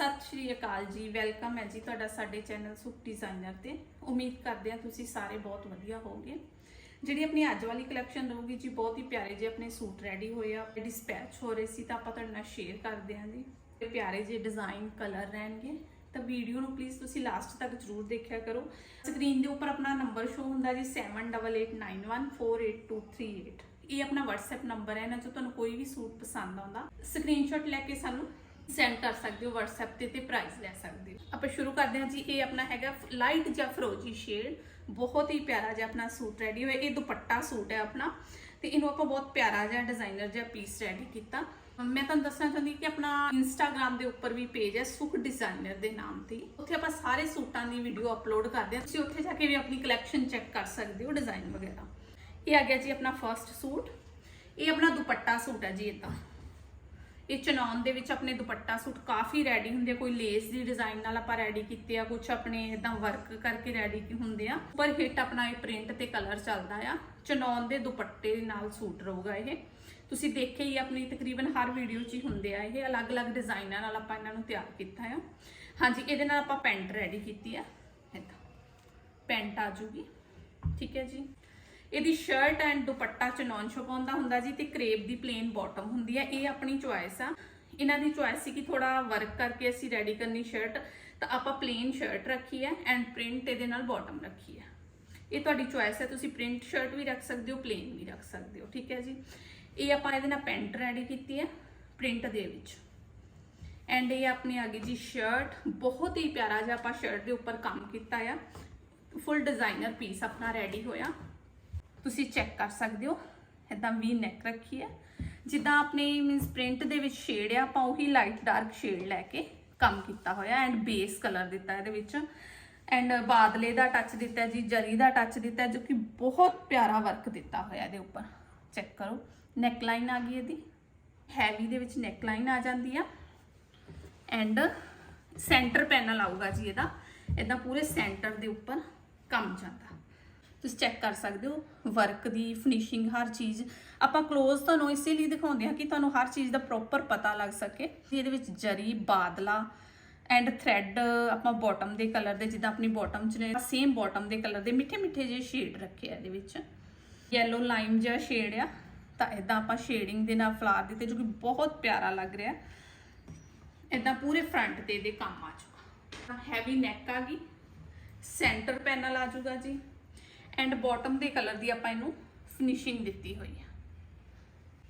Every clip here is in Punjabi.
ਸਤਿ ਸ਼੍ਰੀ ਅਕਾਲ ਜੀ, ਵੈਲਕਮ ਹੈ ਜੀ ਤੁਹਾਡਾ ਸਾਡੇ ਚੈਨਲ ਸੁਖ ਡਿਜ਼ਾਈਨਰ ਤੇ। ਉਮੀਦ ਕਰਦੇ ਹਾਂ ਤੁਸੀਂ ਸਾਰੇ ਬਹੁਤ ਵਧੀਆ ਹੋਵੋਗੇ। ਜਿਹੜੀ ਆਪਣੀ ਅੱਜ ਵਾਲੀ ਕਲੈਕਸ਼ਨ ਰਹੂਗੀ ਜੀ, ਬਹੁਤ ਹੀ ਪਿਆਰੇ ਜੇ ਆਪਣੇ ਸੂਟ ਰੈਡੀ ਹੋਏ ਆ ਡਿਸਪੈਚ ਹੋ ਰਹੇ ਸੀ ਤਾਂ ਆਪਾਂ ਤੁਹਾਡੇ ਨਾਲ ਸ਼ੇਅਰ ਕਰਦੇ ਹਾਂ ਜੀ। ਤੇ ਪਿਆਰੇ ਜੇ ਡਿਜ਼ਾਈਨ ਕਲਰ ਰਹਿਣਗੇ। ਤਾਂ ਵੀਡੀਓ ਨੂੰ ਪਲੀਜ਼ ਤੁਸੀਂ ਲਾਸਟ ਤੱਕ ਜ਼ਰੂਰ ਦੇਖਿਆ ਕਰੋ। ਸਕਰੀਨ ਦੇ ਉੱਪਰ ਆਪਣਾ ਨੰਬਰ ਸ਼ੋ ਹੁੰਦਾ ਜੀ 7889148238 ਇਹ ਆਪਣਾ WhatsApp ਨੰਬਰ ਹੈ, ਇਹਨਾਂ ਚੋਂ ਤੁਹਾਨੂੰ ਕੋਈ ਵੀ ਸੂਟ ਪਸੰਦ ਆਉਂਦਾ। ਸਕਰੀਨਸ਼ਾਟ ਲੈ ਕੇ ਸਾਨੂੰ ਸੈਂਡ ਕਰ ਸਕਦੇ ਹੋ, WhatsApp ਤੇ ਤੇ ਪ੍ਰਾਈਸ ਲੈ ਸਕਦੇ ਹੋ। ਆਪਾਂ ਸ਼ੁਰੂ ਕਰਦੇ ਹਾਂ ਜੀ, ਇਹ ਆਪਣਾ ਹੈਗਾ ਲਾਈਟ ਜਾਂ ਫਰੋਜੀ ਸ਼ੇਡ ਬਹੁਤ ਹੀ ਪਿਆਰਾ ਜਿਹਾ ਆਪਣਾ ਸੂਟ ਰੈਡੀ ਹੋਇਆ। ਇਹ ਦੁਪੱਟਾ ਸੂਟ ਹੈ ਆਪਣਾ। ਤੇ ਇਹਨੂੰ ਆਪਾਂ ਬਹੁਤ ਪਿਆਰਾ ਜਿਹਾ ਡਿਜ਼ਾਈਨਰ ਜਿਹਾ ਪੀਸ ਰੈਡੀ ਕੀਤਾ। ਮੈਂ ਤੁਹਾਨੂੰ ਦੱਸਣਾ ਚਾਹੁੰਦੀ ਕਿ ਆਪਣਾ ਇੰਸਟਾਗ੍ਰam ਦੇ ਉੱਪਰ ਵੀ ਪੇਜ ਹੈ, ਸੁਖ ਡਿਜ਼ਾਈਨਰ ਦੇ ਨਾਮ ਤੇ। ਉੱਥੇ ਆਪਾਂ ਸਾਰੇ ਸੂਟਾਂ ਦੀ ਵੀਡੀਓ ਅਪਲੋਡ ਕਰਦੇ ਹਾਂ। ਤੁਸੀਂ ਉੱਥੇ ਜਾ ਕੇ ਵੀ ਆਪਣੀ ਕਲੈਕਸ਼ਨ ਚੈੱਕ ਕਰ ਸਕਦੇ ਹੋ ਡਿਜ਼ਾਈਨ ਵਗੈਰਾ। ਇਹ ਆ ਗਿਆ ਜੀ ਆਪਣਾ ਫਰਸਟ ਸੂਟ। ਇਹ ਆਪਣਾ ਦੁਪੱਟਾ ਸੂਟ ਹੈ ਜੀ ਇਦਾਂ ਇਹ ਚਨੌਨ ਦੇ ਵਿੱਚ ਆਪਣੇ ਦੁਪੱਟਾ ਸੂਟ ਕਾਫੀ ਰੈਡੀ ਹੁੰਦੇ ਆ। ਕੋਈ ਲੇਸ ਦੀ ਡਿਜ਼ਾਈਨ ਨਾਲ ਆਪਾਂ ਰੈਡੀ ਕੀਤੇ ਆ ਕੁਝ ਆਪਣੇ ਇਦਾਂ ਵਰਕ ਕਰਕੇ ਰੈਡੀ ਹੁੰਦੇ ਆ। ਪਰ ਹਿੱਟ ਆਪਣਾ ਇਹ ਪ੍ਰਿੰਟ ਤੇ ਕਲਰ ਚੱਲਦਾ ਆ। ਚਨੌਨ ਦੇ ਦੁਪੱਟੇ ਦੇ ਨਾਲ ਸੂਟ ਰਹੂਗਾ ਇਹ। ਤੁਸੀਂ ਦੇਖੇ ਹੀ ਆਪਣੀ ਤਕਰੀਬਨ ਹਰ ਵੀਡੀਓ 'ਚ ਹੀ ਹੁੰਦੇ ਆ ਇਹ। ਅਲੱਗ-ਅਲੱਗ ਡਿਜ਼ਾਈਨਾਂ ਨਾਲ ਆਪਾਂ ਇਹਨਾਂ ਨੂੰ ਤਿਆਰ ਕੀਤਾ ਆ। ਹਾਂਜੀ, ਇਹਦੇ ਨਾਲ ਆਪਾਂ ਪੈਂਟ ਰੈਡੀ ਕੀਤੀ ਆ। ਇਦਾਂ। ਪੈਂਟ ਆ ਜੂਗੀ। ਠੀਕ ਹੈ ਜੀ। ਇਹਦੀ ਸ਼ਰਟ ਐਂਡ ਦੁਪੱਟਾ ਚ ਨੌਨ ਛਪਾਉਂਦਾ ਹੁੰਦਾ ਜੀ ਤੇ ਕਰੇਪ ਦੀ ਪਲੇਨ ਬਾਟਮ ਹੁੰਦੀ ਹੈ, ਇਹ ਆਪਣੀ ਚੁਆਇਸ ਆ। ਇਹਨਾਂ ਦੀ ਚੁਆਇਸ ਸੀ ਕਿ ਥੋੜਾ ਵਰਕ ਕਰਕੇ ਅਸੀਂ ਰੈਡੀ ਕਰਨੀ ਸ਼ਰਟ ਤਾਂ ਆਪਾਂ ਪਲੇਨ ਸ਼ਰਟ ਰੱਖੀ ਹੈ ਐਂਡ ਪ੍ਰਿੰਟ ਇਹਦੇ ਨਾਲ ਬਾਟਮ ਰੱਖੀ ਹੈ। ਇਹ ਤੁਹਾਡੀ ਚੁਆਇਸ ਹੈ, ਤੁਸੀਂ ਪ੍ਰਿੰਟ ਸ਼ਰਟ ਵੀ ਰੱਖ ਸਕਦੇ ਹੋ ਪਲੇਨ ਵੀ ਰੱਖ ਸਕਦੇ ਹੋ, ਠੀਕ ਹੈ ਜੀ। ਇਹ ਆਪਾਂ ਇਹਦੇ ਨਾਲ ਪੈਂਟ ਰੈਡੀ ਕੀਤੀ ਹੈ ਪ੍ਰਿੰਟ ਦੇ ਵਿੱਚ। ਐਂਡ ਇਹ ਆਪਣੀ ਆ ਗਈ ਜੀ ਸ਼ਰਟ ਬਹੁਤ ਹੀ ਪਿਆਰਾ ਜਿਹਾ ਆਪਾਂ ਸ਼ਰਟ ਦੇ ਉੱਪਰ ਕੰਮ ਕੀਤਾ ਆ। ਫੁੱਲ ਡਿਜ਼ਾਈਨਰ ਪੀਸ ਆਪਣਾ ਰੈਡੀ ਹੋਇਆ। ਤੁਸੀਂ ਚੈੱਕ ਕਰ ਸਕਦੇ ਹੋ। ਇਦਾਂ ਵੀ ਨੈਕ ਰੱਖੀ ਹੈ। ਜਿੱਦਾਂ ਆਪਣੇ ਮੀਨਸ ਪ੍ਰਿੰਟ ਦੇ ਵਿੱਚ ਸ਼ੇਡ ਆ, ਆਪਾਂ ਉਹੀ ਲਾਈਟ ਡਾਰਕ ਸ਼ੇਡ ਲੈ ਕੇ ਕੰਮ ਕੀਤਾ ਹੋਇਆ ਐਂਡ ਬੇਸ ਕਲਰ ਦਿੱਤਾ ਇਹਦੇ ਵਿੱਚ। ਐਂਡ ਬਾਦਲੇ ਦਾ ਟੱਚ ਦਿੱਤਾ ਜੀ, ਜਰੀ ਦਾ ਟੱਚ ਦਿੱਤਾ, ਜੋ ਕਿ ਬਹੁਤ ਪਿਆਰਾ ਵਰਕ ਦਿੱਤਾ ਹੋਇਆ ਇਹਦੇ ਉੱਪਰ। ਚੈੱਕ ਕਰੋ। ਨੈਕ ਲਾਈਨ ਆ ਗਈ ਇਹਦੀ। ਹੈਵੀ ਦੇ ਵਿੱਚ ਨੈਕ ਲਾਈਨ ਆ ਜਾਂਦੀ ਆ। ਐਂਡ ਸੈਂਟਰ ਪੈਨਲ ਆਊਗਾ ਜੀ ਇਹਦਾ। ਇਦਾਂ ਪੂਰੇ ਸੈਂਟਰ ਦੇ ਉੱਪਰ ਕੰਮ ਜਾਂਦਾ। ਤੁਸੀਂ ਚੈੱਕ ਕਰ ਸਕਦੇ ਹੋ ਵਰਕ ਦੀ ਫਿਨਿਸ਼ਿੰਗ ਹਰ ਚੀਜ਼। ਆਪਾਂ ক্লোਜ਼ ਤੁਹਾਨੂੰ ਇਸੇ ਲਈ ਦਿਖਾਉਂਦੇ ਹਾਂ ਕਿ ਤੁਹਾਨੂੰ ਹਰ ਚੀਜ਼ ਦਾ ਪ੍ਰੋਪਰ ਪਤਾ ਲੱਗ ਸਕੇ। ਕਿ ਇਹਦੇ ਵਿੱਚ ਜਰੀ, ਬਾਦਲਾ ਐਂਡ ਥ੍ਰੈਡ ਆਪਾਂ ਬਾਟਮ ਦੇ ਕਲਰ ਦੇ, ਜਿੱਦਾਂ ਆਪਣੀ ਬਾਟਮ ਚ ਨੇ ਸੇਮ ਬਾਟਮ ਦੇ ਕਲਰ ਦੇ ਮਿੱਠੇ ਮਿੱਠੇ ਜਿਹੇ ਸ਼ੇਡ ਰੱਖੇ ਆ ਇਹਦੇ ਵਿੱਚ। ਯੈਲੋ ਲਾਈਮ ਜਿਹਾ ਸ਼ੇਡ ਆ, ਤਾਂ ਇਦਾਂ ਆਪਾਂ ਸ਼ੇਡਿੰਗ ਦੇ ਨਾਲ ਫਲਾਰ ਦਿੱਤੇ, ਜੋ ਕਿ ਬਹੁਤ ਪਿਆਰਾ ਲੱਗ ਰਿਹਾ। ਇਦਾਂ ਪੂਰੇ ਫਰੰਟ ਤੇ ਇਹਦੇ ਕੰਮ ਆ ਜਾਊਗਾ ਹੈਵੀ ਨੈਕ ਆ ਗਈ। ਸੈਂਟਰ ਪੈਨਲ ਆ ਜਾਊਗਾ ਜੀ। ਐਂਡ ਬਾਟਮ ਦੇ ਕਲਰ ਦੀ ਆਪਾਂ ਇਹਨੂੰ ਫਿਨਿਸ਼ਿੰਗ ਦਿੱਤੀ ਹੋਈ ਹੈ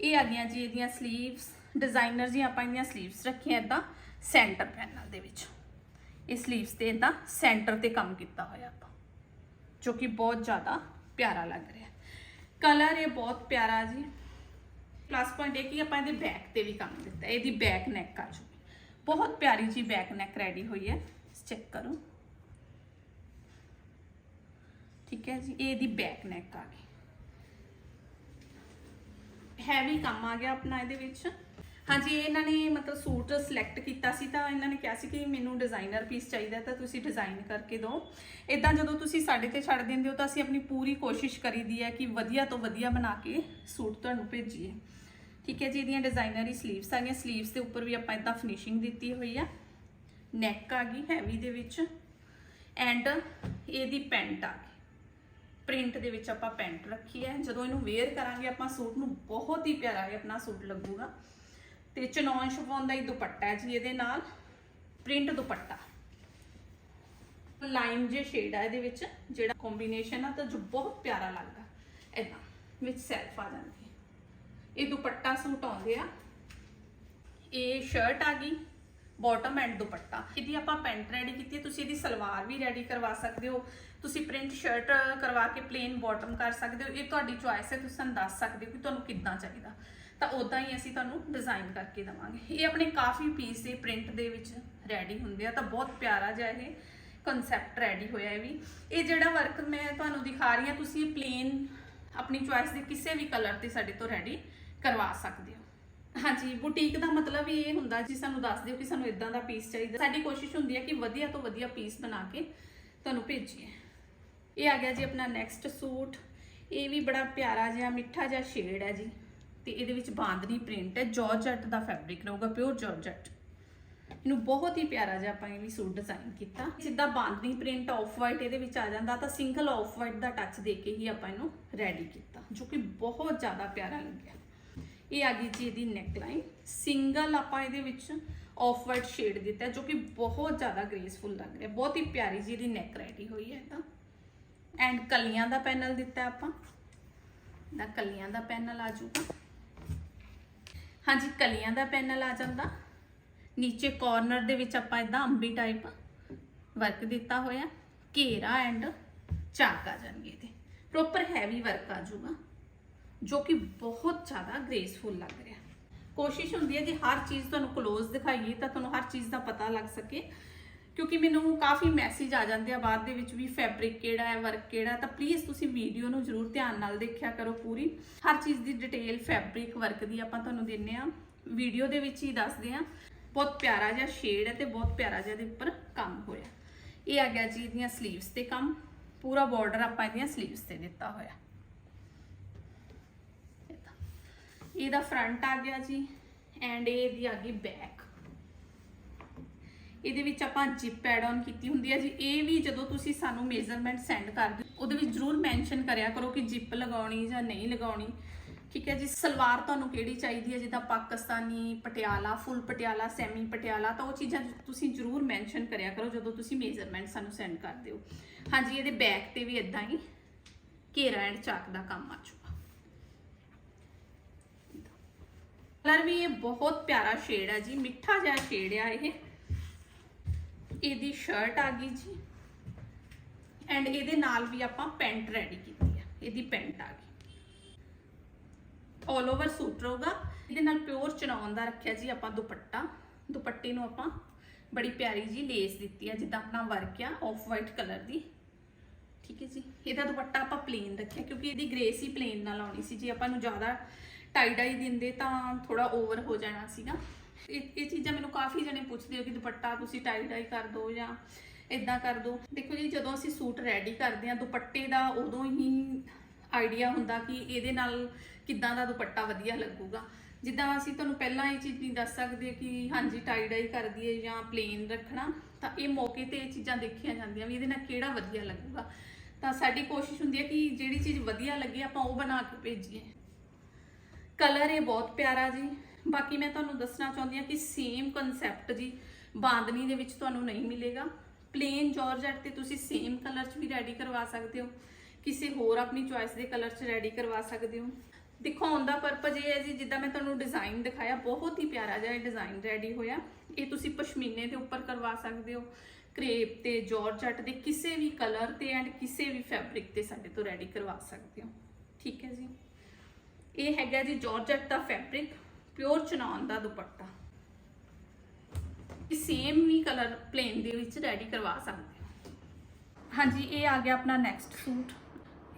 ਇਹ ਆ ਗਈਆਂ ਜੀ ਇਹਦੀਆਂ ਸਲੀਵਸ ਡਿਜ਼ਾਈਨਰ ਜੀ ਆਪਾਂ ਇਹਦੀਆਂ ਸਲੀਵਸ ਰੱਖੀਆਂ ਇਦਾਂ ਸੈਂਟਰ ਪੈਨਲ ਦੇ ਵਿੱਚ। ਇਹ ਸਲੀਵਸ ਤੇ ਇਦਾਂ ਸੈਂਟਰ ਤੇ ਕੰਮ ਕੀਤਾ ਹੋਇਆ ਆਪਾਂ, ਜੋ ਕਿ ਬਹੁਤ ਜ਼ਿਆਦਾ ਪਿਆਰਾ ਲੱਗ ਰਿਹਾ। ਕਲਰ ਇਹ ਬਹੁਤ ਪਿਆਰਾ ਜੀ। ਪਲੱਸ ਪੁਆਇੰਟ ਇਹ ਕਿ ਆਪਾਂ ਇਹਦੇ ਬੈਕ ਤੇ ਵੀ ਕੰਮ ਦਿੱਤਾ ਇਹਦੀ ਬੈਕ ਨੈਕ ਆ ਚੁੱਕੀ ਬਹੁਤ ਪਿਆਰੀ ਜੀ ਬੈਕ ਨੈਕ ਰੈਡੀ ਹੋਈ ਹੈ ਚੈੱਕ ਕਰੋ। ਠੀਕ ਹੈ ਜੀ ਇਹ ਇਹਦੀ ਬੈਕ ਨੈਕ ਆ ਗਈ। ਹੈਵੀ ਕੰਮ ਆ ਗਿਆ ਆਪਣਾ ਇਹਦੇ ਵਿੱਚ। ਹਾਂਜੀ, ਇਹਨਾਂ ਨੇ ਮਤਲਬ ਸੂਟ ਸਿਲੈਕਟ ਕੀਤਾ ਸੀ ਤਾਂ ਇਹਨਾਂ ਨੇ ਕਿਹਾ ਸੀ ਕਿ ਮੈਨੂੰ ਡਿਜ਼ਾਈਨਰ ਪੀਸ ਚਾਹੀਦਾ ਤਾਂ ਤੁਸੀਂ ਡਿਜ਼ਾਈਨ ਕਰਕੇ ਦਿਓ। ਇਦਾਂ ਜਦੋਂ ਤੁਸੀਂ ਸਾਡੇ ਤੇ ਛੱਡ ਦਿੰਦੇ ਹੋ ਤਾਂ ਅਸੀਂ ਆਪਣੀ ਪੂਰੀ ਕੋਸ਼ਿਸ਼ ਕਰੀਦੀ ਹੈ ਕਿ ਵਧੀਆ ਤੋਂ ਵਧੀਆ ਬਣਾ ਕੇ ਸੂਟ ਤੁਹਾਨੂੰ ਭੇਜੀਏ। ਠੀਕ ਹੈ ਜੀ, ਇਹਦੀਆਂ ਡਿਜ਼ਾਈਨਰੀ 슬ੀਵਸ ਆ ਗਈਆਂ 슬ੀਵਸ ਦੇ ਉੱਪਰ ਵੀ ਆਪਾਂ ਇਦਾਂ ਫਿਨਿਸ਼ਿੰਗ ਦਿੱਤੀ ਹੋਈ ਆ। ਨੈਕ ਆ ਗਈ ਹੈਵੀ ਦੇ ਵਿੱਚ। ਐਂਡ ਇਹਦੀ ਪੈਂਟ ਆ ਗਈ। ਪ੍ਰਿੰਟ ਦੇ ਵਿੱਚ ਆਪਾਂ ਪੈਂਟ ਰੱਖੀ ਹੈ। ਜਦੋਂ ਇਹਨੂੰ ਵੇਅਰ ਕਰਾਂਗੇ, ਆਪਾਂ ਸੂਟ ਨੂੰ ਬਹੁਤ ਹੀ ਪਿਆਰਾ ਇਹ ਆਪਣਾ ਸੂਟ ਲੱਗੂਗਾ। ਤੇ ਚਨੌਨ ਸ਼ਿਫੋਨ ਦਾ ਹੀ ਦੁਪੱਟਾ ਹੈ ਜੀ ਇਹਦੇ ਨਾਲ। ਪ੍ਰਿੰਟ ਦੁਪੱਟਾ। ਲਾਈਮ ਜੇ ਸ਼ੇਡ ਆ ਇਹਦੇ ਵਿੱਚ, ਜਿਹੜਾ ਕੰਬੀਨੇਸ਼ਨ ਆ ਤਾਂ ਜੋ ਬਹੁਤ ਪਿਆਰਾ ਲੱਗਦਾ। ਇਦਾਂ ਵਿੱਚ ਸੈਲਫ ਆ ਜਾਂਦੀ ਹੈ। ਇਹ ਦੁਪੱਟਾ ਸੂਟ ਆਉਂਦੇ ਆ। ਇਹ ਸ਼ਰਟ ਆ ਗਈ। Bottom and dupatta. ਇਹਦੀ ਆਪਾਂ ਪੈਂਟ ਰੈਡੀ ਕੀਤੀ ਹੈ, ਤੁਸੀਂ ਇਹਦੀ ਸਲਵਾਰ ਵੀ ਰੈਡੀ ਕਰਵਾ ਸਕਦੇ ਹੋ। ਤੁਸੀਂ ਪ੍ਰਿੰਟ ਸ਼ਰਟ ਕਰਵਾ ਕੇ ਪਲੇਨ ਬਾਟਮ ਕਰ ਸਕਦੇ ਹੋ। ਇਹ ਤੁਹਾਡੀ ਚੁਆਇਸ ਹੈ, ਤੁਸੀਂ ਸਾਨੂੰ ਦੱਸ ਸਕਦੇ ਹੋ ਕਿ ਤੁਹਾਨੂੰ ਕਿੱਦਾਂ ਚਾਹੀਦਾ। ਤਾਂ ਉਦਾਂ ਹੀ ਅਸੀਂ ਤੁਹਾਨੂੰ ਡਿਜ਼ਾਈਨ ਕਰਕੇ ਦਵਾਂਗੇ। ਇਹ ਆਪਣੇ ਕਾਫੀ ਪੀਸ ਦੇ ਪ੍ਰਿੰਟ ਦੇ ਵਿੱਚ ਰੈਡੀ ਹੁੰਦੇ ਆ। ਤਾਂ ਬਹੁਤ ਪਿਆਰਾ ਜਿਹਾ ਇਹ ਕਨਸੈਪਟ ਰੈਡੀ ਹੋਇਆ ਇਹ ਵੀ। ਇਹ ਜਿਹੜਾ ਵਰਕ ਮੈਂ ਤੁਹਾਨੂੰ ਦਿਖਾ ਰਹੀ ਹਾਂ, ਤੁਸੀਂ ਪਲੇਨ ਆਪਣੀ ਚੁਆਇਸ ਦੇ ਕਿਸੇ ਵੀ ਕਲਰ ਤੇ ਸਾਡੇ ਤੋਂ ਰੈਡੀ ਕਰਵਾ ਸਕਦੇ ਹੋ। ਹਾਂਜੀ ਬੁਟੀਕ ਦਾ ਮਤਲਬ ਹੀ ਇਹ ਹੁੰਦਾ ਜੀ, ਸਾਨੂੰ ਦੱਸ ਦਿਓ ਕਿ ਸਾਨੂੰ ਇਦਾਂ ਦਾ ਪੀਸ ਚਾਹੀਦਾ। ਸਾਡੀ ਕੋਸ਼ਿਸ਼ ਹੁੰਦੀ ਹੈ ਕਿ ਵਧੀਆ ਤੋਂ ਵਧੀਆ ਪੀਸ ਬਣਾ ਕੇ ਤੁਹਾਨੂੰ ਭੇਜੀਏ। ਇਹ ਆ ਗਿਆ ਜੀ ਆਪਣਾ ਨੈਕਸਟ ਸੂਟ। ਇਹ ਵੀ ਬੜਾ ਪਿਆਰਾ ਜਿਹਾ, ਮਿੱਠਾ ਜਿਹਾ ਸ਼ੇਡ ਹੈ ਜੀ। ਤੇ ਇਹਦੇ ਵਿੱਚ ਬਾਂਦਨੀ ਪ੍ਰਿੰਟ ਹੈ। ਜਾਰਜਟ ਦਾ ਫੈਬਰਿਕ ਰਹੂਗਾ ਪਿਓਰ ਜਾਰਜਟ ਇਹਨੂੰ ਬਹੁਤ ਹੀ ਪਿਆਰਾ ਜਿਹਾ ਆਪਾਂ ਇਹ ਵੀ ਸੂਟ ਡਿਜ਼ਾਈਨ ਕੀਤਾ। ਜਿੱਦਾਂ ਬਾਂਦਨੀ ਪ੍ਰਿੰਟ ਆਫ ਵਾਈਟ ਇਹਦੇ ਵਿੱਚ ਆ ਜਾਂਦਾ, ਤਾਂ ਸਿੰਗਲ ਆਫ ਵਾਈਟ ਦਾ ਟੱਚ ਦੇ ਕੇ ਹੀ ਆਪਾਂ ਇਹਨੂੰ ਰੈਡੀ ਕੀਤਾ, ਜੋ ਕਿ ਬਹੁਤ ਜ਼ਿਆਦਾ ਪਿਆਰਾ ਲੱਗਿਆ। ਇਹ ਆ ਗਈ ਜੀ ਇਹਦੀ ਨੈਕਲਾਈਨ ਸਿੰਗਲ ਆਪਾਂ ਇਹਦੇ ਵਿੱਚ ਆਫ ਵਾਈਟ ਸ਼ੇਡ ਦਿੱਤਾ ਜੋ ਕਿ ਬਹੁਤ ਜ਼ਿਆਦਾ ਗ੍ਰੇਸਫੁਲ ਲੱਗ ਰਿਹਾ ਬਹੁਤ ਹੀ ਪਿਆਰੀ ਜੀ ਇਹਦੀ ਨੈਕ ਰੈਡੀ ਹੋਈ ਹੈ ਤਾਂ। ਐਂਡ ਕਲੀਆਂ ਦਾ ਪੈਨਲ ਦਿੱਤਾ ਆਪਾਂ। ਦਾ ਕਲੀਆਂ ਦਾ ਪੈਨਲ ਆ ਜਾਊਗਾ। ਹਾਂਜੀ, ਕਲੀਆਂ ਦਾ ਪੈਨਲ ਆ ਜਾਂਦਾ। ਨੀਚੇ ਕਾਰਨਰ ਦੇ ਵਿੱਚ ਆਪਾਂ ਇਦਾਂ ਅੰਬੀ ਟਾਈਪ ਵਰਕ ਦਿੱਤਾ ਹੋਇਆ। ਘੇਰਾ ਐਂਡ ਚਾਕ ਆ ਜਾਣਗੇ ਇਹਦੇ। ਪ੍ਰੋਪਰ ਹੈਵੀ ਵਰਕ ਆ ਜਾਊਗਾ। ਜੋ ਕਿ ਬਹੁਤ ਜ਼ਿਆਦਾ ਗ੍ਰੇਸਫੁਲ ਲੱਗ ਰਿਹਾ ਕੋਸ਼ਿਸ਼ ਹੁੰਦੀ ਹੈ ਕਿ ਹਰ ਚੀਜ਼ ਤੁਹਾਨੂੰ ਕਲੋਜ਼ ਦਿਖਾਈਏ ਤਾਂ ਤੁਹਾਨੂੰ ਹਰ ਚੀਜ਼ ਦਾ ਪਤਾ ਲੱਗ ਸਕੇ। ਕਿਉਂਕਿ ਮੈਨੂੰ ਕਾਫੀ ਮੈਸੇਜ ਆ ਜਾਂਦੇ ਆ ਬਾਅਦ ਦੇ ਵਿੱਚ ਵੀ ਫੈਬਰਿਕ ਕਿਹੜਾ ਹੈ ਵਰਕ ਕਿਹੜਾ ਤਾਂ ਪਲੀਜ਼ ਤੁਸੀਂ ਵੀਡੀਓ ਨੂੰ ਜ਼ਰੂਰ ਧਿਆਨ ਨਾਲ ਦੇਖਿਆ ਕਰੋ ਪੂਰੀ। ਹਰ ਚੀਜ਼ ਦੀ ਡਿਟੇਲ ਫੈਬਰਿਕ ਵਰਕ ਦੀ ਆਪਾਂ ਤੁਹਾਨੂੰ ਦਿੰਨੇ ਆ। ਵੀਡੀਓ ਦੇ ਵਿੱਚ ਹੀ ਦੱਸਦੇ ਆ। ਬਹੁਤ ਪਿਆਰਾ ਜਿਹਾ ਸ਼ੇਡ ਹੈ ਤੇ ਬਹੁਤ ਪਿਆਰਾ ਜਿਹਾ ਦੇ ਉੱਪਰ ਕੰਮ ਹੋਇਆ। ਇਹ ਆ ਗਿਆ ਜੀ ਇਹਦੀਆਂ ਸਲੀਵਸ ਤੇ ਕੰਮ। ਪੂਰਾ ਬਾਰਡਰ ਆਪਾਂ ਇਹਦੀਆਂ ਸਲੀਵਸ ਤੇ ਦਿੱਤਾ ਹੋਇਆ। ਇਹਦਾ ਫਰੰਟ ਆ ਗਿਆ ਜੀ ਐਂਡ ਇਹਦੀ ਆ ਗਈ ਬੈਕ ਇਹਦੇ ਵਿੱਚ ਆਪਾਂ ਜਿਪ ਐਡ ਆਨ ਕੀਤੀ ਹੁੰਦੀ ਹੈ ਜੀ। ਇਹ ਵੀ ਜਦੋਂ ਤੁਸੀਂ ਸਾਨੂੰ ਮੇਜ਼ਰਮੈਂਟ ਸੈਂਡ ਕਰ ਦਿਓ, ਉਹਦੇ ਵਿੱਚ ਜਰੂਰ ਮੈਂਸ਼ਨ ਕਰਿਆ ਕਰੋ ਕਿ ਜਿਪ ਲਗਾਉਣੀ ਜਾਂ ਨਹੀਂ ਲਗਾਉਣੀ। ਠੀਕ ਹੈ ਜੀ, ਸਲਵਾਰ ਤੁਹਾਨੂੰ ਕਿਹੜੀ ਚਾਹੀਦੀ ਹੈ? ਜਿੱਦਾਂ ਪਾਕਿਸਤਾਨੀ ਪਟਿਆਲਾ ਫੁੱਲ ਪਟਿਆਲਾ ਸੈਮੀ ਪਟਿਆਲਾ, ਤਾਂ ਉਹ ਚੀਜ਼ਾਂ ਤੁਸੀਂ ਜਰੂਰ ਮੈਂਸ਼ਨ ਕਰਿਆ ਕਰੋ ਜਦੋਂ ਤੁਸੀਂ ਮੇਜ਼ਰਮੈਂਟ ਸਾਨੂੰ ਸੈਂਡ ਕਰਦੇ ਹੋ ਹਾਂਜੀ, ਇਹਦੇ ਬੈਕ ਤੇ ਵੀ ਇਦਾਂ ਹੀ ਘੇਰਾ ਐਂਡ ਚਾਕ ਦਾ ਕੰਮ ਆ ਚੁੱਕਾ। ਕਲਰ ਵੀ ਇਹ ਬਹੁਤ ਪਿਆਰਾ ਸ਼ੇਡ ਹੈ ਜੀ, ਮਿੱਠਾ ਜਿਹਾ ਸ਼ੇਡ ਆ ਇਹ। ਇਹਦੀ ਸ਼ਰਟ ਆ ਗਈ ਜੀ। ਐਂਡ ਇਹਦੇ ਨਾਲ ਵੀ ਆਪਾਂ ਪੈਂਟ ਰੈਡੀ ਕੀਤੀ ਆ। ਇਹਦੀ ਪੈਂਟ ਆ ਗਈ। ਆਲ ਓਵਰ ਸੂਟ ਰਹੂਗਾ। ਇਹਦੇ ਨਾਲ ਪਿਓਰ ਚਨੌਨ ਦਾ ਰੱਖਿਆ ਜੀ ਆਪਾਂ ਦੁਪੱਟਾ। ਦੁਪੱਟੇ ਨੂੰ ਆਪਾਂ ਬੜੀ ਪਿਆਰੀ ਜੀ ਲੇਸ ਦਿੱਤੀ ਆ, ਜਿੱਦਾਂ ਆਪਣਾ ਵਰਕ ਆ ਆਫ ਵਾਈਟ ਕਲਰ ਦੀ। ਠੀਕ ਹੈ ਜੀ। ਇਹਦਾ ਦੁਪੱਟਾ ਆਪਾਂ ਪਲੇਨ ਰੱਖਿਆ, ਕਿਉਂਕਿ ਇਹਦੀ ਗ੍ਰੇਸ ਹੀ ਪਲੇਨ ਨਾਲ ਆਉਣੀ ਸੀ। ਜੀ ਆਪਾਂ ਨੂੰ ਜ਼ਿਆਦਾ ਟਾਈ ਡਾਈ ਦਿੰਦੇ ਤਾਂ ਥੋੜਾ ਓਵਰ ਹੋ ਜਾਣਾ ਸੀਗਾ। ਇਹ ਇਹ ਚੀਜ਼ਾਂ ਮੈਨੂੰ ਕਾਫੀ ਜਣੇ ਪੁੱਛਦੇ ਹੋ ਕਿ ਦੁਪੱਟਾ ਤੁਸੀਂ ਟਾਈ ਡਾਈ ਕਰ ਦਿਓ ਜਾਂ ਇਦਾਂ ਕਰ ਦਿਓ ਦੇਖੋ ਜੀ, ਜਦੋਂ ਅਸੀਂ ਸੂਟ ਰੈਡੀ ਕਰਦੇ ਹਾਂ, ਦੁਪੱਟੇ ਦਾ ਉਦੋਂ ਹੀ ਆਈਡੀਆ ਹੁੰਦਾ ਕਿ ਇਹਦੇ ਨਾਲ ਕਿੱਦਾਂ ਦਾ ਦੁਪੱਟਾ ਵਧੀਆ ਲੱਗੂਗਾ। ਜਿੱਦਾਂ ਅਸੀਂ ਤੁਹਾਨੂੰ ਪਹਿਲਾਂ ਇਹ ਚੀਜ਼ ਨਹੀਂ ਦੱਸ ਸਕਦੇ ਕਿ ਹਾਂਜੀ ਟਾਈ ਡਾਈ ਕਰ ਦਈਏ ਜਾਂ ਪਲੇਨ ਰੱਖਣਾ, ਤਾਂ ਇਹ ਮੌਕੇ ਤੇ ਇਹ ਚੀਜ਼ਾਂ ਦੇਖੀਆਂ ਜਾਂਦੀਆਂ ਵੀ ਇਹਦੇ ਨਾਲ ਕਿਹੜਾ ਵਧੀਆ ਲੱਗੂਗਾ। ਤਾਂ ਸਾਡੀ ਕੋਸ਼ਿਸ਼ ਹੁੰਦੀ ਹੈ ਕਿ ਜਿਹੜੀ ਚੀਜ਼ ਵਧੀਆ ਲੱਗੇ ਆਪਾਂ ਉਹ ਬਣਾ ਕੇ ਭੇਜੀਏ। ਕਲਰ ਇਹ ਬਹੁਤ ਪਿਆਰਾ ਜੀ। ਬਾਕੀ ਮੈਂ ਤੁਹਾਨੂੰ ਦੱਸਣਾ ਚਾਹੁੰਦੀ ਹਾਂ ਕਿ ਸੇਮ ਕਨਸੈਪਟ ਜੀ, ਬਾਂਦਨੀ ਦੇ ਵਿੱਚ ਤੁਹਾਨੂੰ ਨਹੀਂ ਮਿਲੇਗਾ। ਪਲੇਨ ਜਾਰਜਟ ਤੇ ਤੁਸੀਂ ਸੇਮ ਕਲਰ 'ਚ ਵੀ ਰੈਡੀ ਕਰਵਾ ਸਕਦੇ ਹੋ। ਕਿਸੇ ਹੋਰ ਆਪਣੀ ਚੁਆਇਸ ਦੇ ਕਲਰ 'ਚ ਰੈਡੀ ਕਰਵਾ ਸਕਦੇ ਹੋ। ਦਿਖਾਉਣ ਦਾ ਪਰਪਸ ਇਹ ਹੈ ਜੀ, ਜਿੱਦਾਂ ਮੈਂ ਤੁਹਾਨੂੰ ਡਿਜ਼ਾਈਨ ਦਿਖਾਇਆ, ਬਹੁਤ ਹੀ ਪਿਆਰਾ ਜਿਹਾ ਇਹ ਡਿਜ਼ਾਈਨ ਰੈਡੀ ਹੋਇਆ। ਇਹ ਤੁਸੀਂ ਪਸ਼ਮੀਨੇ ਦੇ ਉੱਪਰ ਕਰਵਾ ਸਕਦੇ ਹੋ। ਕ੍ਰੇਪ ਤੇ ਜਾਰਜਟ ਦੇ ਕਿਸੇ ਵੀ ਕਲਰ ਤੇ ਐਂਡ ਕਿਸੇ ਵੀ ਫੈਬਰਿਕ ਤੇ ਸਾਡੇ ਤੋਂ ਰੈਡੀ ਕਰਵਾ ਸਕਦੇ ਹੋ। ਠੀਕ ਹੈ ਜੀ। ਇਹ ਹੈਗਾ ਜੀ ਜਾਰਜਟ ਦਾ ਫੈਬਰਿਕ ਪਿਓਰ ਚਨਾਨ ਦਾ ਦੁਪੱਟਾ। ਇਹ ਸੇਮ ਵੀ ਕਲਰ ਪਲੇਨ ਦੇ ਵਿੱਚ ਰੈਡੀ ਕਰਵਾ ਸਕਦੇ ਹੋ। ਹਾਂਜੀ, ਇਹ ਆ ਗਿਆ ਆਪਣਾ ਨੈਕਸਟ ਸੂਟ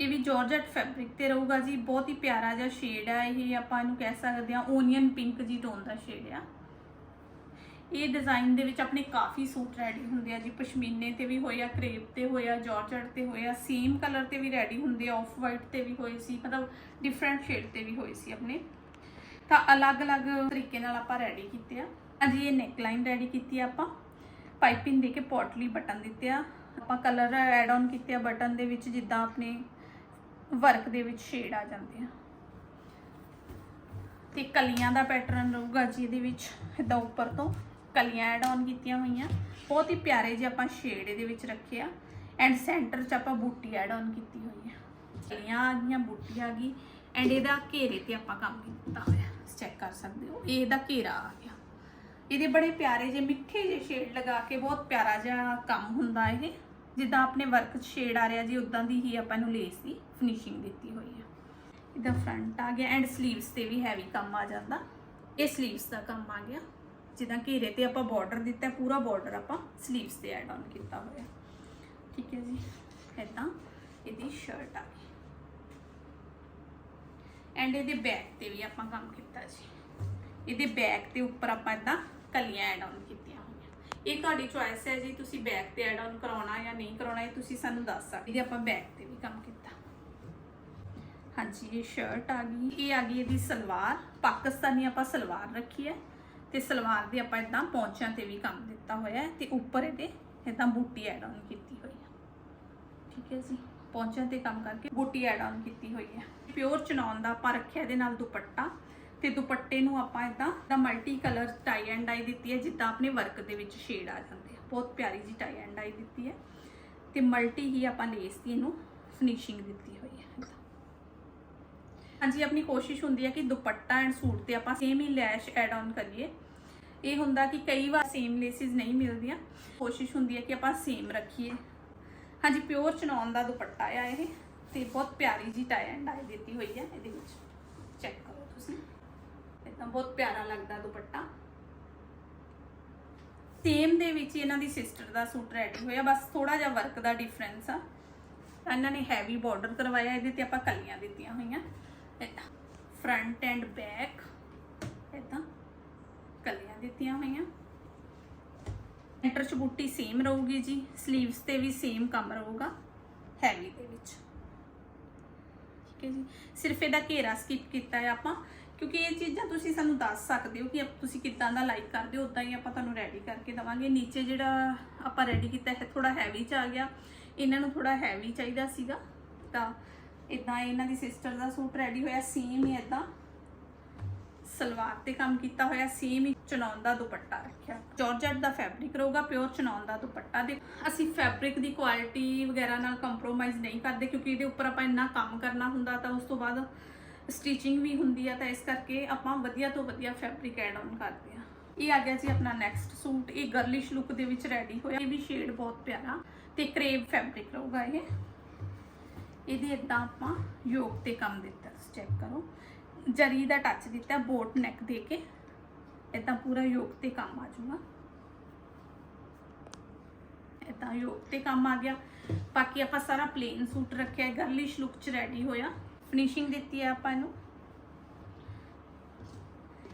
ਇਹ ਵੀ ਜਾਰਜਟ ਫੈਬਰਿਕ ਤੇ ਰਹੂਗਾ ਜੀ। ਬਹੁਤ ਹੀ ਪਿਆਰਾ ਜਿਹਾ ਸ਼ੇਡ ਹੈ ਇਹ ਆਪਾਂ ਇਹਨੂੰ ਕਹਿ ਸਕਦੇ ਹਾਂ ਓਨੀਅਨ ਪਿੰਕ ਜੀ ਟੋਨ ਦਾ ਸ਼ੇਡ ਆ। ਇਹ ਡਿਜ਼ਾਈਨ ਦੇ ਵਿੱਚ ਆਪਣੇ ਕਾਫੀ ਸੂਟ ਰੈਡੀ ਹੁੰਦੇ ਆ ਜੀ। ਪਸ਼ਮੀਨੇ ਤੇ ਵੀ ਹੋਇਆ ਕ੍ਰੇਪ ਤੇ ਹੋਇਆ ਜਾਰਜਟ ਤੇ ਹੋਇਆ ਸੇਮ ਕਲਰ ਤੇ ਵੀ ਰੈਡੀ ਹੁੰਦੇ ਆ। ਆਫ ਵਾਈਟ ਤੇ ਵੀ ਹੋਏ ਸੀ, ਮਤਲਬ ਡਿਫਰੈਂਟ ਸ਼ੇਡ ਤੇ ਵੀ ਹੋਏ ਸੀ ਆਪਣੇ। ਤਾਂ ਅਲੱਗ-ਅਲੱਗ ਤਰੀਕੇ ਨਾਲ ਆਪਾਂ ਰੈਡੀ ਕੀਤੇ ਆ। ਹਾਂਜੀ ਇਹ ਨੈਕਲਾਈਨ ਰੈਡੀ ਕੀਤੀ ਆ ਆਪਾਂ। ਪਾਈਪਿੰਗ ਦੇ ਕੇ ਪੋਟਲੀ ਬਟਨ ਦਿੱਤੇ ਆ। ਆਪਾਂ ਕਲਰ ਐਡ ਆਨ ਕੀਤੇ ਆ ਬਟਨ ਦੇ ਵਿੱਚ, ਜਿੱਦਾਂ ਆਪਣੇ ਵਰਕ ਦੇ ਵਿੱਚ ਸ਼ੇਡ ਆ ਜਾਂਦੇ ਆ। ਤੇ ਕਲੀਆਂ ਦਾ ਪੈਟਰਨ ਰਹੂਗਾ ਜੀ ਇਹਦੇ ਵਿੱਚ, ਇਦਾਂ ਉੱਪਰ ਤੋਂ। ਕਲੀਆਂ ਐਡ ਆਨ ਕੀਤੀਆਂ ਹੋਈਆਂ। ਬਹੁਤ ਹੀ ਪਿਆਰੇ ਜਿਹੇ ਆਪਾਂ ਸ਼ੇਡ ਇਹਦੇ ਵਿੱਚ ਰੱਖੇ ਆ। ਐਂਡ ਸੈਂਟਰ 'ਚ ਆਪਾਂ ਬੂਟੀ ਐਡ ਆਨ ਕੀਤੀ ਹੋਈ ਆ। ਕਲੀਆਂ ਆ ਗਈਆਂ, ਬੂਟੀ ਆ ਗਈ। ਐਂਡ ਇਹਦਾ ਘੇਰੇ ਤੇ ਆਪਾਂ ਕੰਮ ਕੀਤਾ ਹੋਇਆ। ਚੈੱਕ ਕਰ ਸਕਦੇ ਹੋ। ਇਹ ਇਹਦਾ ਘੇਰਾ ਆ ਗਿਆ। ਇਹਦੇ ਬੜੇ ਪਿਆਰੇ ਜਿਹੇ ਮਿੱਠੇ ਜਿਹੇ ਸ਼ੇਡ ਲਗਾ ਕੇ ਬਹੁਤ ਪਿਆਰਾ ਜਿਹਾ ਕੰਮ ਹੁੰਦਾ ਇਹ। ਜਿੱਦਾਂ ਆਪਣੇ ਵਰਕ 'ਚ ਸ਼ੇਡ ਆ ਰਿਹਾ ਜੀ ਉਦਾਂ ਦੀ ਹੀ ਆਪਾਂ ਨੂੰ ਲੇਸ ਦੀ ਫਿਨਿਸ਼ਿੰਗ ਦਿੱਤੀ ਹੋਈ ਆ। ਇਹਦਾ ਫਰੰਟ ਆ ਗਿਆ। ਐਂਡ 슬ੀਵਸ ਤੇ ਵੀ ਹੈਵੀ ਕੰਮ ਆ ਜਾਂਦਾ। ਇਹ 슬ੀਵਸ ਦਾ ਕੰਮ ਆ ਗਿਆ। ਜਿੱਦਾਂ ਘੇਰੇ ਤੇ ਆਪਾਂ ਬਾਰਡਰ ਦਿੱਤਾ, ਪੂਰਾ ਬਾਰਡਰ ਆਪਾਂ 슬ੀਵਸ ਤੇ ਐਡ ਆਨ ਕੀਤਾ ਹੋਇਆ। ਠੀਕ ਹੈ ਜੀ? ਇਦਾਂ ਇਹਦੀ ਸ਼ਰਟ ਆ ਗਈ। ਐਂਡ ਇਹਦੇ ਬੈਕ ਤੇ ਵੀ ਆਪਾਂ ਕੰਮ ਕੀਤਾ ਜੀ। ਇਹਦੇ ਬੈਕ ਤੇ ਉੱਪਰ ਆਪਾਂ ਇਦਾਂ ਕਲੀਆਂ ਐਡ ਆਨ ਕੀਤੀਆਂ ਹੋਈਆਂ। ਇਹ ਤੁਹਾਡੀ ਚੁਆਇਸ ਹੈ ਜੀ, ਤੁਸੀਂ ਬੈਕ ਤੇ ਐਡ ਆਨ ਕਰਾਉਣਾ ਜਾਂ ਨਹੀਂ ਕਰਾਉਣਾ, ਇਹ ਤੁਸੀਂ ਸਾਨੂੰ ਦੱਸ ਸਕਦੇ ਆਪਾਂ ਬੈਕ ਤੇ ਵੀ ਕੰਮ ਕੀਤਾ। ਹਾਂਜੀ, ਇਹ ਸ਼ਰਟ ਆ ਗਈ। ਇਹ ਆ ਗਈ ਇਹਦੀ ਸਲਵਾਰ। ਪਾਕਿਸਤਾਨੀ ਆਪਾਂ ਸਲਵਾਰ ਰੱਖੀ ਹੈ। ਤੇ ਸਲਵਾਰ ਦੇ ਆਪਾਂ ਇਦਾਂ ਪੌਂਚਿਆਂ ਤੇ ਵੀ ਕੰਮ ਦਿੱਤਾ ਹੋਇਆ ਹੈ ਤੇ ਉੱਪਰ ਇਹਦੇ ਇਦਾਂ ਬੂਟੀ ਐਡ ਆਨ ਕੀਤੀ ਹੋਈ ਹੈ। ਠੀਕ ਹੈ ਜੀ? ਪੌਂਚਿਆਂ ਤੇ ਕੰਮ ਕਰਕੇ ਬੂਟੀ ਐਡ ਆਨ ਕੀਤੀ ਹੋਈ ਹੈ। ਪਿਓਰ ਚਨੌਨ ਦਾ ਆਪਾਂ ਰੱਖਿਆ ਇਹਦੇ ਨਾਲ ਦੁਪੱਟਾ ਤੇ ਦੁਪੱਟੇ ਨੂੰ ਆਪਾਂ ਇਦਾਂ ਦਾ multi colour tie and dye ਦਿੱਤੀ ਹੈ, ਜਿੱਦਾਂ ਆਪਣੇ ਵਰਕ ਦੇ ਵਿੱਚ ਸ਼ੇਡ ਆ ਜਾਂਦੇ ਆ। ਬਹੁਤ ਪਿਆਰੀ ਜੀ ਟਾਈ ਐਂਡ ਡਾਈ ਦਿੱਤੀ ਹੈ ਤੇ ਮਲਟੀ ਹੀ ਆਪਾਂ ਲੇਸ ਦੀ ਇਹਨੂੰ ਫਿਨਿਸ਼ਿੰਗ ਦਿੱਤੀ ਹੋਈ ਹੈ ਹਾਂਜੀ, ਆਪਣੀ ਕੋਸ਼ਿਸ਼ ਹੁੰਦੀ ਹੈ ਕਿ ਦੁਪੱਟਾ ਐਂਡ ਸੂਟ ਤੇ ਆਪਾਂ same he lace add on ਕਰੀਏ। ਇਹ ਹੁੰਦਾ ਕਿ ਕਈ ਵਾਰ ਸੇਮ ਲੇਸਿਸ ਨਹੀਂ ਮਿਲਦੀਆਂ। ਕੋਸ਼ਿਸ਼ ਹੁੰਦੀ ਹੈ ਕਿ ਆਪਾਂ ਸੇਮ ਰੱਖੀਏ। ਹਾਂਜੀ ਪਿਓਰ ਚਨੌਨ ਦਾ ਦੁਪੱਟਾ ਆ ਇਹ ਤੇ ਬਹੁਤ ਪਿਆਰੀ ਜੀ ਟਾਈ ਐਂਡ ਡਾਈ ਦਿੱਤੀ ਹੋਈ ਹੈ ਇਹਦੇ ਵਿੱਚ। ਚੈੱਕ ਕਰੋ ਤੁਸੀਂ। ਇਦਾਂ ਬਹੁਤ ਪਿਆਰਾ ਲੱਗਦਾ ਦੁਪੱਟਾ। ਸੇਮ ਦੇ ਵਿੱਚ ਹੀ ਇਹਨਾਂ ਦੀ ਸਿਸਟਰ ਦਾ ਸੂਟ ਰੈਡੀ ਹੋਇਆ। ਬਸ ਥੋੜਾ ਜਿਹਾ ਵਰਕ ਦਾ ਡਿਫਰੈਂਸ ਆ। ਇਹਨਾਂ ਨੇ ਹੈਵੀ ਬਾਰਡਰ ਕਰਵਾਇਆ, ਇਹਦੇ ਤੇ ਆਪਾਂ ਕਲੀਆਂ ਦਿੱਤੀਆਂ ਹੋਈਆਂ। ਇਦਾਂ ਫਰੰਟ ਐਂਡ ਬੈਕ ਇਦਾਂ ਕਲੀਆਂ ਦਿੱਤੀਆਂ ਹੋਈਆਂ। ਸੈਂਟਰ ਚ ਬੂਟੀ ਸੇਮ ਰਹੂਗੀ ਜੀ ਸਲੀਵਸ ਤੇ ਵੀ ਸੇਮ ਕੰਮ ਰਹੂਗਾ ਹੈਵੀ ਦੇ ਵਿੱਚ। ਠੀਕ ਹੈ ਜੀ। ਸਿਰਫ ਇਹਦਾ ਘੇਰਾ ਸਕਿਪ ਕੀਤਾ ਹੈ ਆਪਾਂ, ਕਿਉਂਕਿ ਇਹ ਚੀਜ਼ਾਂ ਤੁਸੀਂ ਸਾਨੂੰ ਦੱਸ ਸਕਦੇ ਹੋ ਕਿ ਤੁਸੀਂ ਕਿੱਦਾਂ ਦਾ ਲਾਈਕ ਕਰਦੇ ਹੋ ਉਦਾਂ ਹੀ ਆਪਾਂ ਤੁਹਾਨੂੰ ਰੈਡੀ ਕਰਕੇ ਦਵਾਂਗੇ। ਨੀਚੇ ਜਿਹੜਾ ਆਪਾਂ ਰੈਡੀ ਕੀਤਾ ਹੈ ਥੋੜਾ ਹੈਵੀ ਚ ਆ ਗਿਆ। ਇਹਨਾਂ ਨੂੰ ਥੋੜਾ ਹੈਵੀ ਚਾਹੀਦਾ ਸੀਗਾ। ਤਾਂ ਇਦਾਂ ਇਹਨਾਂ ਦੀ ਸਿਸਟਰ ਦਾ ਸੂਟ ਰੈਡੀ ਹੋਇਆ ਸੇਮ ਹੀ ਇਦਾਂ ਸਲਵਾਰ ਤੇ ਕੰਮ ਕੀਤਾ ਹੋਇਆ ਸੇਮ ਹੀ ਚਨੌਨ ਦਾ ਦੁਪੱਟਾ ਰੱਖਿਆ। ਜਾਰਜਟ ਦਾ ਫੈਬਰਿਕ ਰਹੂਗਾ ਪਿਓਰ ਚਨੌਨ ਦਾ ਦੁਪੱਟਾ ਦੇ। ਅਸੀਂ ਫੈਬਰਿਕ ਦੀ ਕੁਆਲਿਟੀ ਵਗੈਰਾ ਨਾਲ ਕੰਪਰੋਮਾਈਜ਼ ਨਹੀਂ ਕਰਦੇ, ਕਿਉਂਕਿ ਇਹਦੇ ਉੱਪਰ ਆਪਾਂ ਇੰਨਾ ਕੰਮ ਕਰਨਾ ਹੁੰਦਾ ਤਾਂ ਉਸ ਤੋਂ ਬਾਅਦ ਸਟਿਚਿੰਗ ਵੀ ਹੁੰਦੀ ਆ, ਤਾਂ ਇਸ ਕਰਕੇ ਆਪਾਂ ਵਧੀਆ ਤੋਂ ਵਧੀਆ ਫੈਬਰਿਕ ਐਡ ਆਨ ਕਰਦੇ ਆ ਇਹ ਆ ਗਿਆ ਜੀ ਆਪਣਾ ਨੈਕਸਟ ਸੂਟ ਇਹ ਗਰਲਿਸ਼ ਲੁੱਕ ਦੇ ਵਿੱਚ ਰੈਡੀ ਹੋਇਆ। ਇਹ ਵੀ ਸ਼ੇਡ ਬਹੁਤ ਪਿਆਰਾ ਤੇ ਕਰੇਵ ਫੈਬਰਿਕ ਰਹੂਗਾ ਇਹ। ਇਹਦੇ ਇਦਾਂ ਆਪਾਂ ਯੋਗ ਤੇ ਕੰਮ ਦਿੱਤਾ ਚੈੱਕ ਕਰੋ। ਜਰੀ ਦਾ ਟੱਚ ਦਿੱਤਾ ਬੋਟ ਨੈਕ ਦੇ ਕੇ। ਇਦਾਂ ਪੂਰਾ ਯੋਗ ਤੇ ਕੰਮ ਆ ਜਾਊਗਾ। ਇਦਾਂ ਯੋਗ ਤੇ ਕੰਮ ਆ ਗਿਆ। ਬਾਕੀ ਆਪਾਂ ਸਾਰਾ ਪਲੇਨ ਸੂਟ ਰੱਖਿਆ ਹੈ ਗਰਲਿਸ਼ ਲੁੱਕ ਚ ਰੈਡੀ ਹੋਇਆ। ਫਿਨਿਸ਼ਿੰਗ ਦਿੱਤੀ ਹੈ ਆਪਾਂ ਇਹਨੂੰ।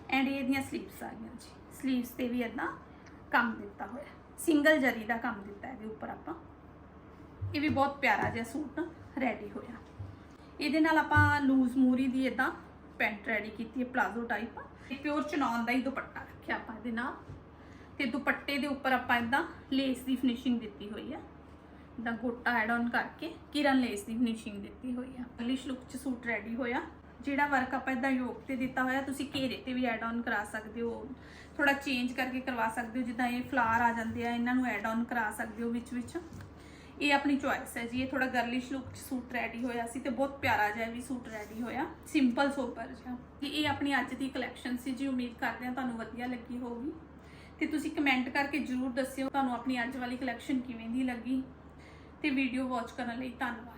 ਐਂਡ ਇਹਦੀਆਂ ਸਲੀਵਸ ਆ ਗਈਆਂ ਜੀ। ਸਲੀਵਸ ਤੇ ਵੀ ਇਦਾਂ ਕੰਮ ਦਿੱਤਾ ਹੋਇਆ। ਸਿੰਗਲ ਜਰੀ ਦਾ ਕੰਮ ਦਿੱਤਾ ਇਹਦੇ ਉੱਪਰ ਆਪਾਂ। ਇਹ ਵੀ ਬਹੁਤ ਪਿਆਰਾ ਜਿਹਾ ਸੂਟ। ਰੈਡੀ ਹੋਇਆ। ਇਹਦੇ ਨਾਲ ਆਪਾਂ ਲੂਜ਼ ਮੂਰੀ ਦੀ ਇਦਾਂ ਪੈਂਟ ਰੈਡੀ ਕੀਤੀ ਹੈ ਪਲਾਜ਼ੋ ਟਾਈਪ ਇਹ ਪਿਓਰ ਚਨੌਨ ਦਾ ਹੀ ਦੁਪੱਟਾ ਰੱਖਿਆ ਆਪਾਂ ਇਹਦੇ ਨਾਲ। ਤੇ ਦੁਪੱਟੇ ਦੇ ਉੱਪਰ ਆਪਾਂ ਇਦਾਂ ਲੇਸ ਦੀ ਫਿਨਿਸ਼ਿੰਗ ਦਿੱਤੀ ਹੋਈ ਹੈ। ਇਦਾਂ ਗੋਟਾ ਐਡ ਆਨ ਕਰਕੇ ਕਿਰਨ ਲੇਸ ਦੀ ਫਿਨਿਸ਼ਿੰਗ ਦਿੱਤੀ ਹੋਈ ਆ ਪਲਿਸ਼ ਲੁੱਕ ਚ ਸੂਟ ਰੈਡੀ ਹੋਇਆ। ਜਿਹੜਾ ਵਰਕ ਆਪਾਂ ਇਦਾਂ ਯੋਗ ਤੇ ਦਿੱਤਾ ਹੋਇਆ, ਤੁਸੀਂ ਘੇਰੇ ਤੇ ਵੀ ਐਡ ਆਨ ਕਰਾ ਸਕਦੇ ਹੋ। ਥੋੜਾ ਚੇਂਜ ਕਰਕੇ ਕਰਵਾ ਸਕਦੇ ਹੋ, ਜਿੱਦਾਂ ਇਹ ਫਲਾਰ ਆ ਜਾਂਦੇ ਆ, ਇਹਨਾਂ ਨੂੰ ਐਡ ਆਨ ਕਰਾ ਸਕਦੇ ਹੋ ਵਿੱਚ ਵਿੱਚ। ਇਹ ਆਪਣੀ ਚੁਆਇਸ ਹੈ ਜੀ। ਇਹ ਥੋੜਾ ਗਰਲਿਸ਼ ਲੁੱਕ ਚ ਸੂਟ ਰੈਡੀ ਹੋਇਆ ਸੀ ਤੇ ਬਹੁਤ ਪਿਆਰਾ ਜਿਹਾ ਵੀ ਸੂਟ ਰੈਡੀ ਹੋਇਆ। ਸਿੰਪਲ ਸੋਬਰ ਜਿਹਾ ਤੇ ਇਹ ਆਪਣੀ ਅੱਜ ਦੀ ਕਲੈਕਸ਼ਨ ਸੀ ਜੀ। ਉਮੀਦ ਕਰਦੇ ਹਾਂ ਤੁਹਾਨੂੰ ਵਧੀਆ ਲੱਗੀ ਹੋਊਗੀ। ਤੇ ਤੁਸੀਂ ਕਮੈਂਟ ਕਰਕੇ ਜਰੂਰ ਦੱਸਿਓ ਤੁਹਾਨੂੰ ਆਪਣੀ ਅੱਜ ਵਾਲੀ ਕਲੈਕਸ਼ਨ ਕਿਵੇਂ ਦੀ ਲੱਗੀ। ਤੇ ਵੀਡੀਓ ਵਾਚ ਕਰਨ ਲਈ ਧੰਨਵਾਦ।